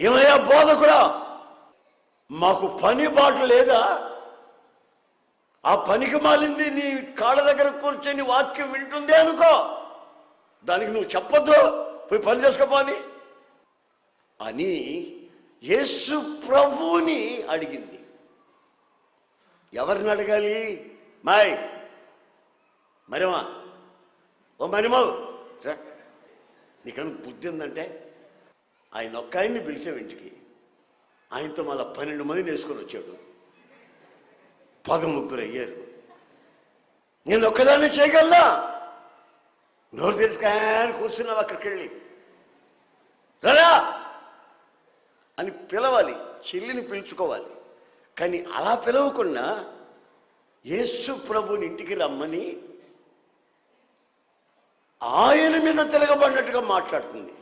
ఏమయ్యా బోధకుడా? మాకు పని బాట లేదా? ఆ పనికి మాలింది నీ కాళ్ళ దగ్గర కూర్చొని వాక్యం వింటుంది అనుకో. దానికి నువ్వు చెప్పొద్దు పోయి పని చేసుకోపోని అని. యేసు ప్రభువుని అడిగింది. ఎవరిని అడగాలి? మాయ్ మరిమా? ఓ మరిమావు నీకన్నా బుద్ధి ఉందంటే? ఆయన ఒక్క ఆయన్ని పిలిచాం ఇంటికి. ఆయనతో మళ్ళీ పన్నెండు మందిని వేసుకొని వచ్చాడు. పదముగ్గురు అయ్యారు. నేను ఒక్కదాన్ని చేయగలనా? నోరు తెలుసుకాని కూర్చున్నావు అక్కడికి వెళ్ళి రారా! అని పిలవాలి చెల్లిని పిలుచుకోవాలి. కానీ అలా పిలవకుండా యేసు ప్రభుని ఇంటికి రమ్మని ఆయన మీద తిరగబడినట్టుగా మాట్లాడుతుంది.